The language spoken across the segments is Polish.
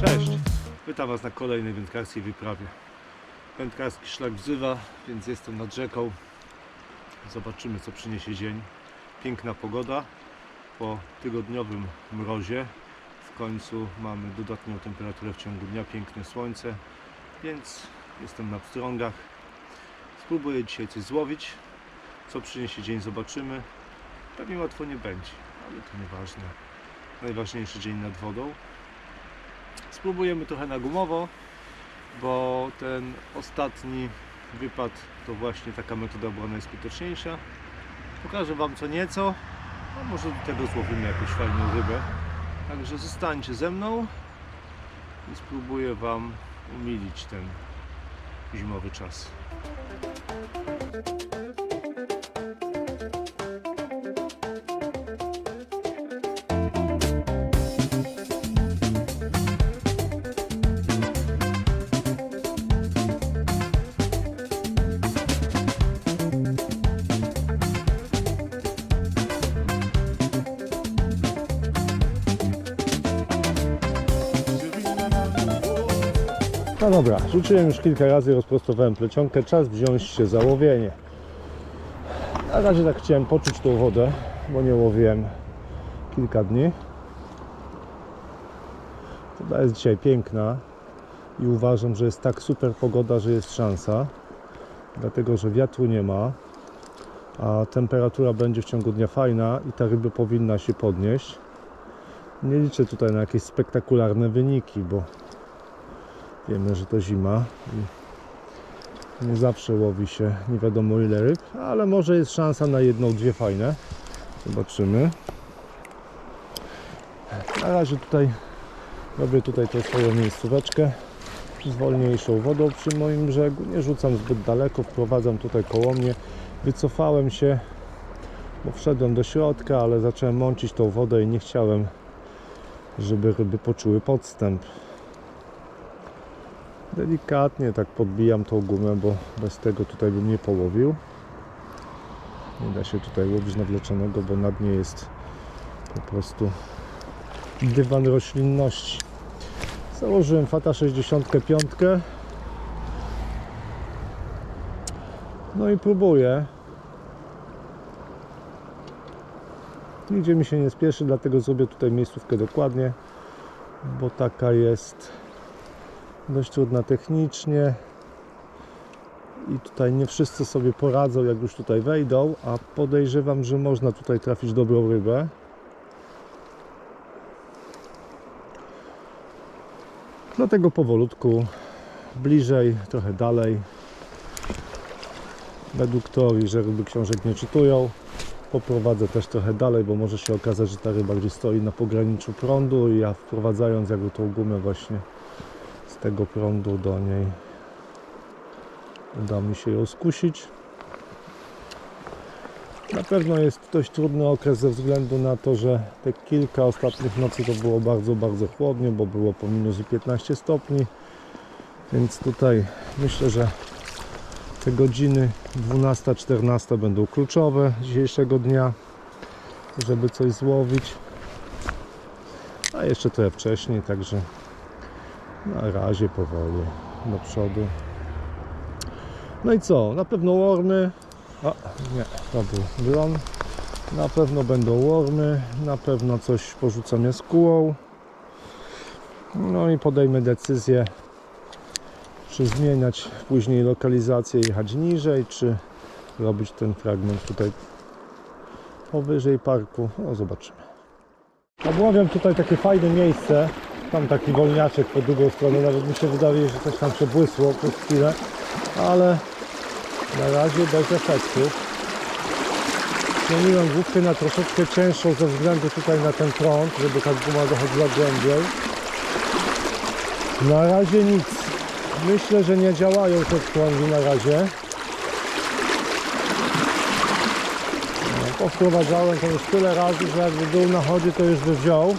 Cześć, witam Was na kolejnej wędkarskiej wyprawie. Wędkarski szlak wzywa, więc jestem nad rzeką. Zobaczymy co przyniesie dzień. Piękna pogoda po tygodniowym mrozie. W końcu mamy dodatnią temperaturę w ciągu dnia, piękne słońce, więc jestem na pstrągach. Spróbuję dzisiaj coś złowić. Co przyniesie dzień zobaczymy. Pewnie łatwo nie będzie, ale to nieważne. Najważniejszy dzień nad wodą. Spróbujemy trochę na gumowo, bo ten ostatni wypad to właśnie taka metoda była najskuteczniejsza. Pokażę Wam co nieco, a może do tego złowimy jakąś fajną rybę. Także zostańcie ze mną i spróbuję Wam umilić ten zimowy czas. No dobra, rzuciłem już kilka razy, rozprostowałem plecionkę, czas wziąć się za łowienie. Na razie tak chciałem poczuć tą wodę, bo nie łowiłem kilka dni. Woda jest dzisiaj piękna i uważam, że jest tak super pogoda, że jest szansa, dlatego że wiatru nie ma, a temperatura będzie w ciągu dnia fajna i ta ryba powinna się podnieść. Nie liczę tutaj na jakieś spektakularne wyniki, bo Wiemy, że to zima i nie zawsze łowi się nie wiadomo ile ryb, ale może jest szansa na jedną, dwie fajne. Zobaczymy. Na razie tutaj robię tutaj tą swoją miejscóweczkę z wolniejszą wodą przy moim brzegu. Nie rzucam zbyt daleko, wprowadzam tutaj koło mnie. Wycofałem się, bo wszedłem do środka, ale zacząłem mącić tą wodę i nie chciałem, żeby ryby poczuły podstęp. Delikatnie tak podbijam tą gumę, bo bez tego tutaj bym nie połowił. Nie da się tutaj łowić nawleczonego, bo na dnie jest po prostu dywan roślinności. Założyłem Fata 65. No i próbuję. Nigdzie mi się nie spieszy, dlatego zrobię tutaj miejscówkę dokładnie, bo taka jest dość trudna technicznie i tutaj nie wszyscy sobie poradzą jak już tutaj wejdą, a podejrzewam, że można tutaj trafić dobrą rybę. Dlatego powolutku, bliżej, trochę dalej. Według teorii, że ryby książek nie czytują, poprowadzę też trochę dalej, bo może się okazać, że ta ryba gdzieś stoi na pograniczu prądu i ja wprowadzając jakby tą gumę właśnie tego prądu do niej uda mi się ją skusić. Na pewno jest dość trudny okres ze względu na to, że te kilka ostatnich nocy to było bardzo, bardzo chłodnie, bo było po minus 15 stopni. Więc tutaj myślę, że te godziny 12-14 będą kluczowe dzisiejszego dnia, żeby coś złowić. A jeszcze trochę wcześniej, także na razie powoli do przodu. No i co? Na pewno wormy. A, nie, to był dron. Na pewno będą wormy. Na pewno coś porzucam jaskółą. No i podejmę decyzję, czy zmieniać później lokalizację, jechać niżej, czy robić ten fragment tutaj powyżej parku. No zobaczymy. Obławiam tutaj takie fajne miejsce. Tam taki wolniaczek po drugą stronę, nawet mi się wydaje, że coś tam przebłysło przez chwilę, ale na razie bez efektu. Zmieniłem główkę na troszeczkę cięższą ze względu tutaj na ten prąd, żeby ta guma dochodziła głębiej. Na razie nic. Myślę, że nie działają te prądy na razie. No, powprowadzałem to już tyle razy, że jakby był na chodzie, to już by wziął.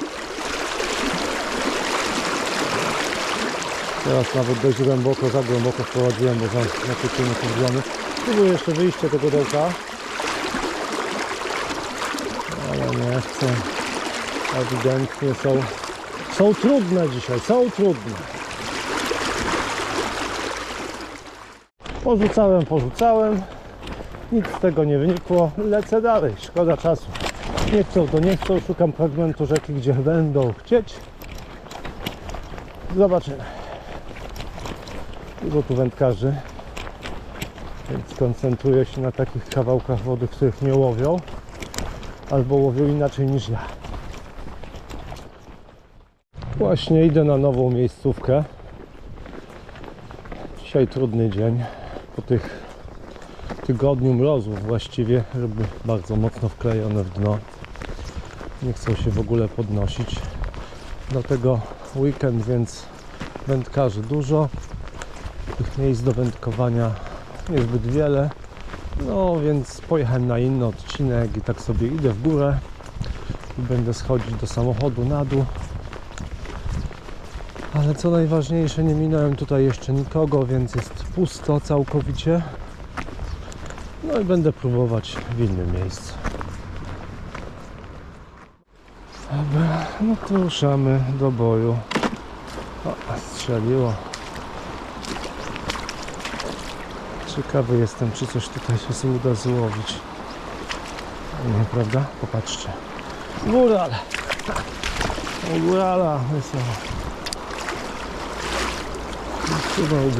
Teraz nawet dość głęboko, za głęboko wprowadziłem, bo za napięcienie podwziony. Spróbuję jeszcze wyjście tego dołka. Ale nie chcę. Ewidentnie są, są trudne dzisiaj, są trudne. Porzucałem, porzucałem. Nic z tego nie wynikło. Lecę dalej, szkoda czasu. Nie chcą, to nie chcą. Szukam fragmentu rzeki, gdzie będą chcieć. Zobaczymy. Dużo tu wędkarzy, więc koncentruję się na takich kawałkach wody, których nie łowią, albo łowią inaczej niż ja. Właśnie idę na nową miejscówkę. Dzisiaj trudny dzień. Po tych tygodniu mrozów właściwie, żeby bardzo mocno wklejone w dno. Nie chcą się w ogóle podnosić. Dlatego weekend, więc wędkarzy dużo. Tych miejsc do wędkowania niezbyt wiele. No więc pojechałem na inny odcinek i tak sobie idę w górę i będę schodzić do samochodu na dół. Ale co najważniejsze, nie minąłem tutaj jeszcze nikogo, więc jest pusto całkowicie. No i będę próbować w innym miejscu. Dobra, no to ruszamy do boju. O, strzeliło. Ciekawy jestem, czy coś tutaj się uda złowić. Nie, prawda? Popatrzcie. Góral! O górala, wesoło. Chyba u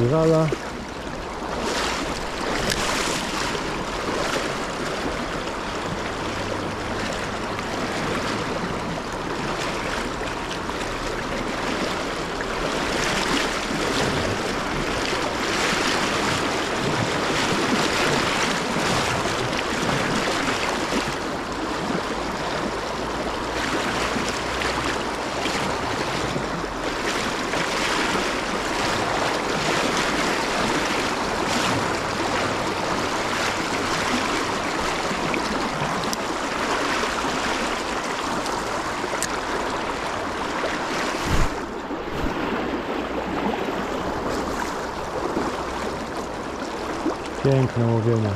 Piękne łowienie.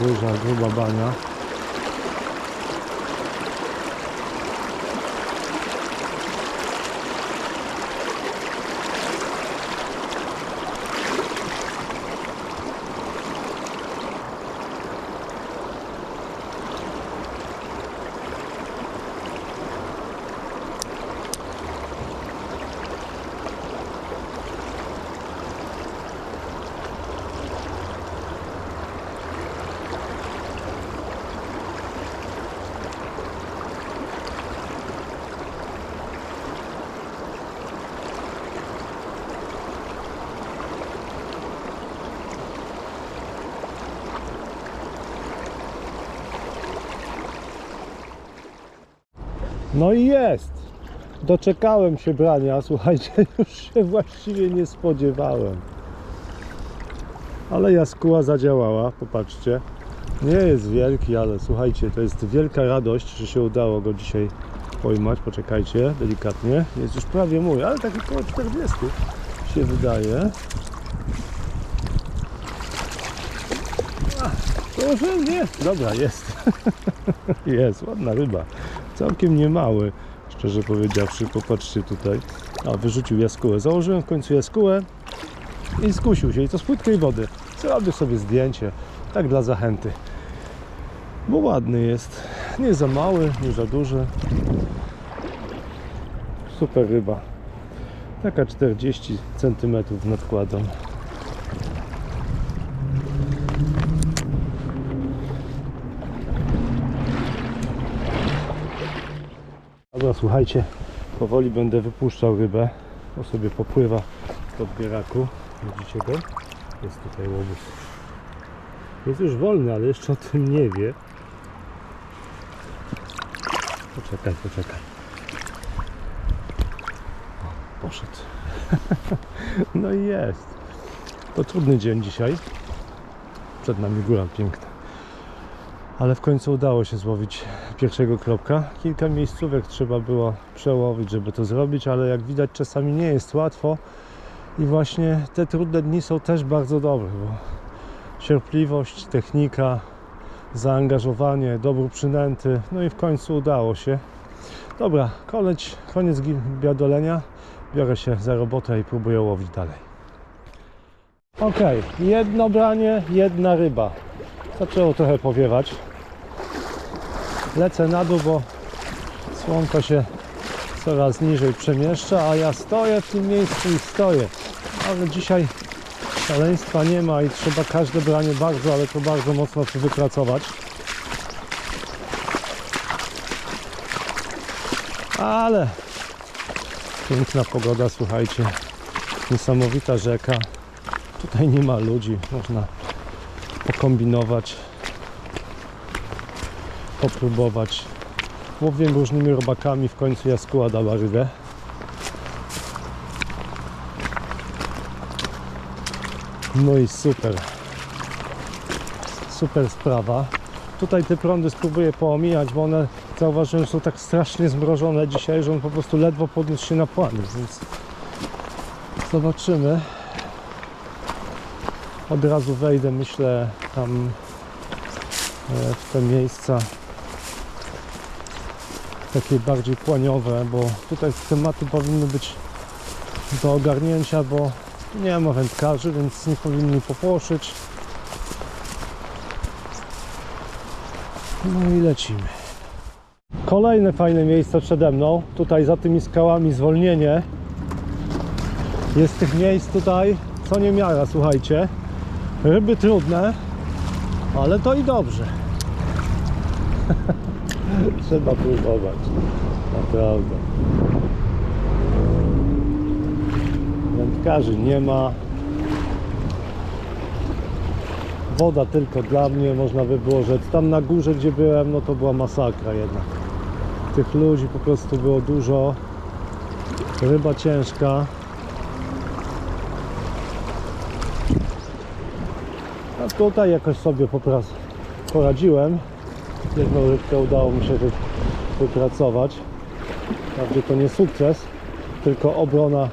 Duża, gruba bania. No i jest. Doczekałem się brania. Słuchajcie, już się właściwie nie spodziewałem. Ale jaskóła zadziałała, popatrzcie. Nie jest wielki, ale słuchajcie, to jest wielka radość, że się udało go dzisiaj pojmać. Poczekajcie, delikatnie. Jest już prawie mój, ale taki około 40 się wydaje. Może nie. Dobra, jest. jest, ładna ryba. Całkiem niemały, szczerze powiedziawszy. Popatrzcie tutaj. A, wyrzucił jaskółę. Założyłem w końcu jaskółę i skusił się. I to z płytkiej wody. Zrobię sobie zdjęcie, tak dla zachęty. Bo ładny jest. Nie za mały, nie za duży. Super ryba. Taka 40 cm nadkładą. Dobra, słuchajcie, powoli będę wypuszczał rybę. On sobie popływa w podbieraku. Widzicie go? Jest tutaj łobuz. Jest już wolny, ale jeszcze o tym nie wie. Poczekaj, poczekaj. O, poszedł. no i jest. To trudny dzień dzisiaj. Przed nami góra piękna ale w końcu udało się złowić pierwszego kropka. Kilka miejscówek trzeba było przełowić, żeby to zrobić, ale jak widać czasami nie jest łatwo i właśnie te trudne dni są też bardzo dobre, bo cierpliwość, technika, zaangażowanie, dobór przynęty, no i w końcu udało się. Dobra, koniec gi- biadolenia, biorę się za robotę i próbuję łowić dalej. Ok, jedno branie, jedna ryba. Zaczęło trochę powiewać. Lecę na dół, bo słonko się coraz niżej przemieszcza, a ja stoję w tym miejscu i stoję. Ale dzisiaj szaleństwa nie ma i trzeba każde branie bardzo, ale to bardzo mocno wypracować. Ale piękna pogoda, słuchajcie. Niesamowita rzeka. Tutaj nie ma ludzi, można pokombinować, popróbować. Łowię różnymi robakami, w końcu jaskóła dała rybę. No i super. Super sprawa. Tutaj te prądy spróbuję poomijać, bo one zauważyłem, że są tak strasznie zmrożone dzisiaj, że on po prostu ledwo podniósł się na płany, więc zobaczymy. Od razu wejdę, myślę, tam e, w te miejsca takie bardziej płaniowe, bo tutaj tematy powinny być do ogarnięcia, bo nie ma wędkarzy, więc nie powinni popłoszyć. No i lecimy. Kolejne fajne miejsce przede mną. Tutaj za tymi skałami zwolnienie. Jest tych miejsc tutaj co nie miara, słuchajcie. Ryby trudne, ale to i dobrze. Trzeba próbować. Naprawdę. Wędkarzy nie ma. Woda tylko dla mnie, można by było rzec. Tam na górze, gdzie byłem, no to była masakra jednak. Tych ludzi po prostu było dużo. Ryba ciężka. A tutaj jakoś sobie popras poradziłem. Jedną rybkę udało mi się wy wypracować. Wprawdzie to nie sukces, tylko obrona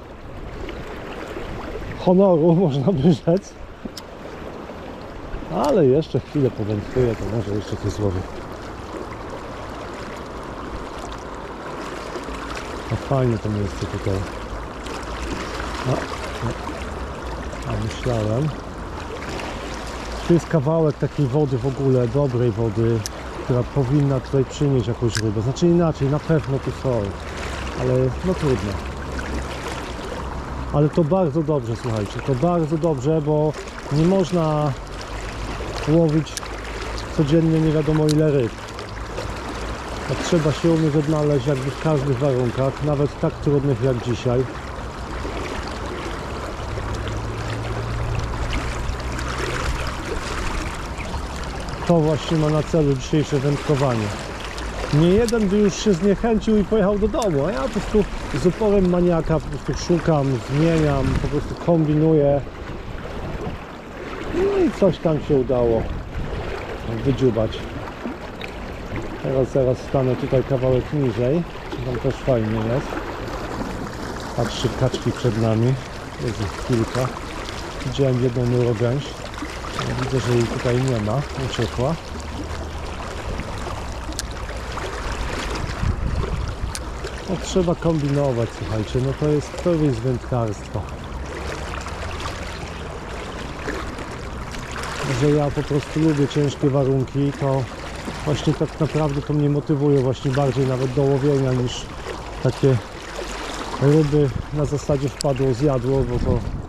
honoru, można by rzec. Ale jeszcze chwilę powędkuję, to może jeszcze coś złowię. No fajnie to miejsce tutaj. A, a, a myślałem. Tu jest kawałek takiej wody w ogóle, dobrej wody, która powinna tutaj przynieść jakąś rybę. Znaczy inaczej, na pewno tu są, ale no trudno. Ale to bardzo dobrze, słuchajcie, to bardzo dobrze, bo nie można łowić codziennie nie wiadomo ile ryb. To trzeba się umieć odnaleźć jakby w każdych warunkach, nawet tak trudnych jak dzisiaj. To właśnie ma na celu dzisiejsze wędkowanie. Nie jeden by już się zniechęcił i pojechał do domu, a ja po prostu z uporem maniaka po prostu szukam, zmieniam, po prostu kombinuję. No i coś tam się udało wydziubać. Teraz zaraz stanę tutaj kawałek niżej. Tam też fajnie jest. Patrzcie, kaczki przed nami. Jest ich kilka. Widziałem jedną neurogęś. Widzę, że jej tutaj nie ma. Uciekła. No, trzeba kombinować, słuchajcie. No to jest, to jest wędkarstwo. że ja po prostu lubię ciężkie warunki, to właśnie tak naprawdę to mnie motywuje właśnie bardziej nawet do łowienia niż takie ryby na zasadzie wpadło, zjadło, bo to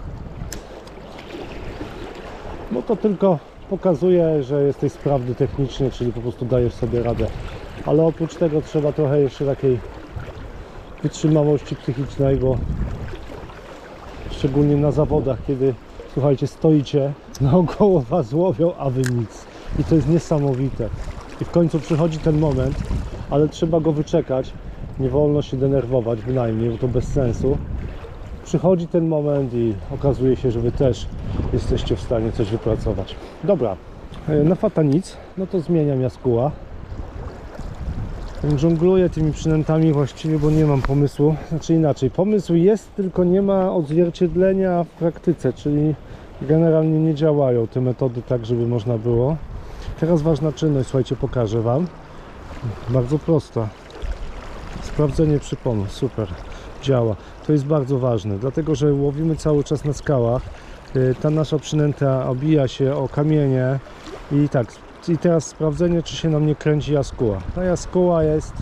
bo to tylko pokazuje, że jesteś sprawny technicznie, czyli po prostu dajesz sobie radę. Ale oprócz tego trzeba trochę jeszcze takiej wytrzymałości psychicznej, bo szczególnie na zawodach, kiedy słuchajcie, stoicie, naokoło was łowią, a wy nic. I to jest niesamowite. I w końcu przychodzi ten moment, ale trzeba go wyczekać. Nie wolno się denerwować bynajmniej, bo to bez sensu. Przychodzi ten moment i okazuje się, że wy też jesteście w stanie coś wypracować. Dobra, e, na fata nic, no to zmieniam jaskóła. Żongluję tymi przynętami właściwie, bo nie mam pomysłu. Znaczy inaczej, pomysł jest, tylko nie ma odzwierciedlenia w praktyce, czyli generalnie nie działają te metody tak, żeby można było. Teraz ważna czynność, słuchajcie, pokażę Wam. Bardzo prosta. Sprawdzenie przyponu, super, działa. To jest bardzo ważne, dlatego że łowimy cały czas na skałach. Y, Ta nasza przynęta obija się o kamienie i tak, i teraz sprawdzenie, czy się nam nie kręci jaskóła. Ta jaskóła jest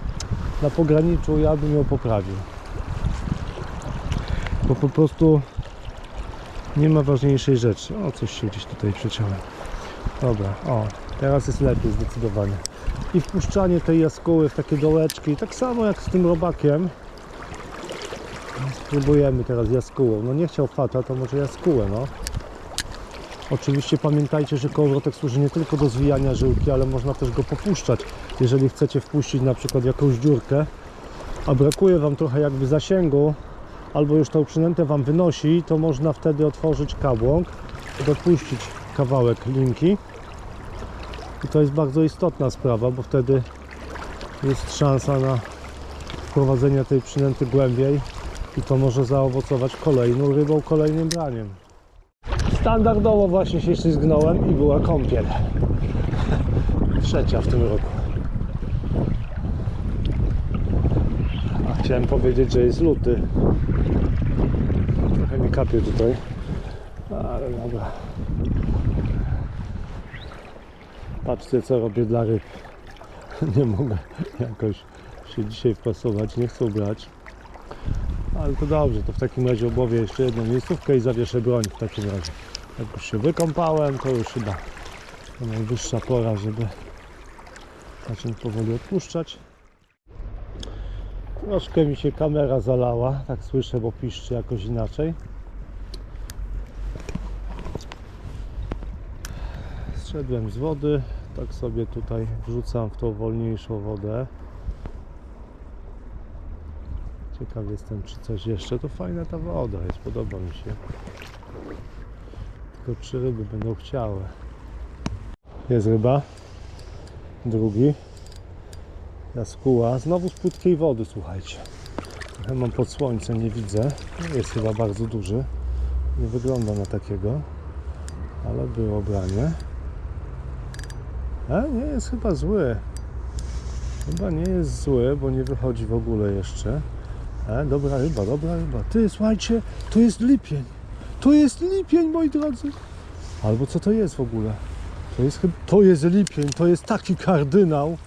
na pograniczu, ja bym ją poprawił. Bo po prostu nie ma ważniejszej rzeczy. O, coś się gdzieś tutaj przeciąłem. Dobra, o, teraz jest lepiej zdecydowanie. I wpuszczanie tej jaskóły w takie dołeczki, tak samo jak z tym robakiem. Spróbujemy teraz jaskółą. No nie chciał fata, to może jaskółę, no. Oczywiście pamiętajcie, że kołowrotek służy nie tylko do zwijania żyłki, ale można też go popuszczać. Jeżeli chcecie wpuścić na przykład jakąś dziurkę, a brakuje Wam trochę jakby zasięgu, albo już tą przynętę Wam wynosi, to można wtedy otworzyć kabłąk, dopuścić kawałek linki. I to jest bardzo istotna sprawa, bo wtedy jest szansa na wprowadzenie tej przynęty głębiej i to może zaowocować kolejną rybą, kolejnym braniem. Standardowo właśnie się ślizgnąłem i była kąpiel. Trzecia w tym roku. A chciałem powiedzieć, że jest luty. Trochę mi kapie tutaj. Ale dobra. Patrzcie co robię dla ryb. Nie mogę jakoś się dzisiaj wpasować, nie chcą brać. Ale to dobrze, to w takim razie obłowię jeszcze jedną miejscówkę i zawieszę broń w takim razie. Jak już się wykąpałem, to już chyba najwyższa pora, żeby zacząć powoli odpuszczać. Troszkę mi się kamera zalała, tak słyszę, bo piszczy jakoś inaczej. Zszedłem z wody, tak sobie tutaj wrzucam w tą wolniejszą wodę. Ciekaw jestem, czy coś jeszcze. To fajna ta woda jest, podoba mi się. Tylko czy ryby będą chciały. Jest ryba. Drugi. Jaskóła. Znowu z płytkiej wody, słuchajcie. Trochę mam pod słońce, nie widzę. Jest chyba bardzo duży. Nie wygląda na takiego. Ale było branie. A nie jest chyba zły. Chyba nie jest zły, bo nie wychodzi w ogóle jeszcze. E, dobra ryba, dobra ryba. Ty, słuchajcie, to jest lipień. To jest lipień, moi drodzy. Albo co to jest w ogóle? To jest to jest lipień, to jest taki kardynał,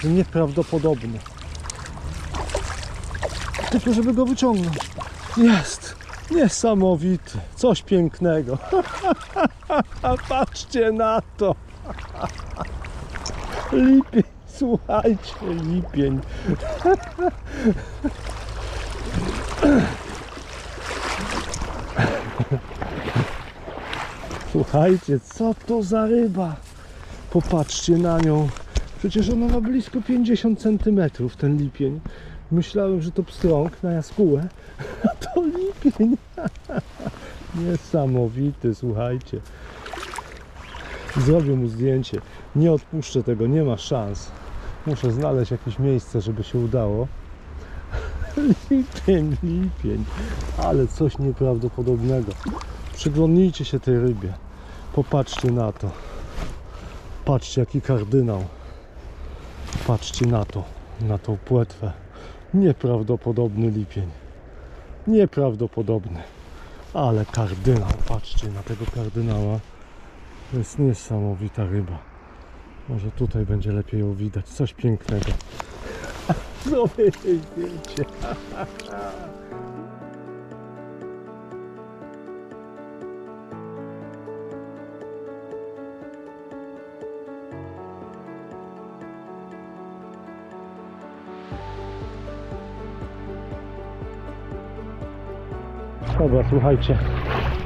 że nieprawdopodobny. Tylko, żeby go wyciągnąć. Jest! Niesamowity. Coś pięknego. Patrzcie na to. Lipień, słuchajcie, lipień. Słuchajcie, co to za ryba? Popatrzcie na nią. Przecież ona ma blisko 50 cm, ten lipień. Myślałem, że to pstrąg na jaskółę, a to lipień. Niesamowity, słuchajcie. Zrobię mu zdjęcie. Nie odpuszczę tego, nie ma szans. Muszę znaleźć jakieś miejsce, żeby się udało. Lipień, lipień. Ale coś nieprawdopodobnego. Przyglądnijcie się tej rybie. Popatrzcie na to. Patrzcie jaki kardynał. Patrzcie na to, na tą płetwę. Nieprawdopodobny lipień. Nieprawdopodobny. Ale kardynał, patrzcie na tego kardynała. To jest niesamowita ryba. Może tutaj będzie lepiej ją widać. Coś pięknego. Zrobię jej zdjęcie. Dobra, słuchajcie.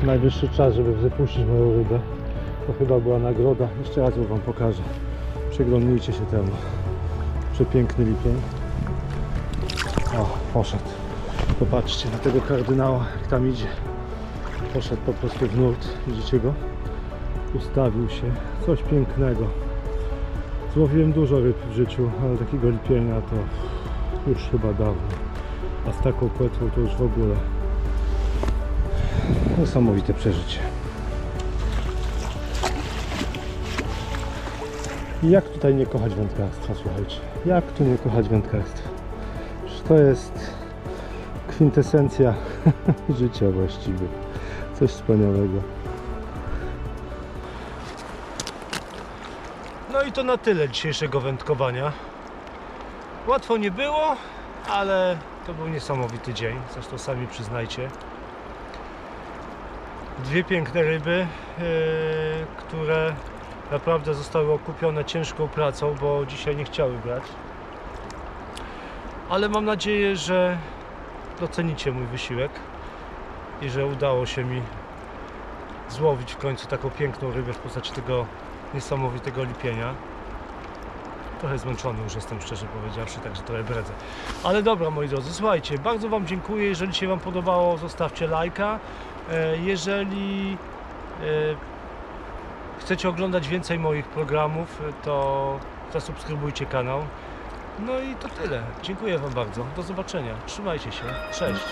Najwyższy czas, żeby wypuścić moją rybę. To chyba była nagroda. Jeszcze raz ją Wam pokażę. Przyglądnijcie się temu. Przepiękny lipień. O, poszedł. Popatrzcie na tego kardynała, jak tam idzie. Poszedł po prostu w nurt. Widzicie go? Ustawił się. Coś pięknego. Złowiłem dużo ryb w życiu, ale takiego lipienia to już chyba dawno. A z taką płetwą to już w ogóle. Niesamowite przeżycie. Jak tutaj nie kochać wędkarstwa, słuchajcie? Jak tu nie kochać wędkarstwa? Przecież to jest kwintesencja życia właściwie. Coś wspaniałego. No i to na tyle dzisiejszego wędkowania. Łatwo nie było, ale to był niesamowity dzień, zresztą sami przyznajcie. Dwie piękne ryby, yy, które naprawdę zostały okupione ciężką pracą, bo dzisiaj nie chciały brać. Ale mam nadzieję, że docenicie mój wysiłek i że udało się mi złowić w końcu taką piękną rybę w postaci tego niesamowitego lipienia. Trochę zmęczony już jestem, szczerze powiedziawszy, także trochę bredzę. Ale dobra, moi drodzy, słuchajcie, bardzo Wam dziękuję. Jeżeli się Wam podobało, zostawcie lajka. E, Jeżeli e, chcecie oglądać więcej moich programów, e, to zasubskrybujcie kanał. No i to tyle. Dziękuję Wam bardzo. Do zobaczenia. Trzymajcie się. Cześć.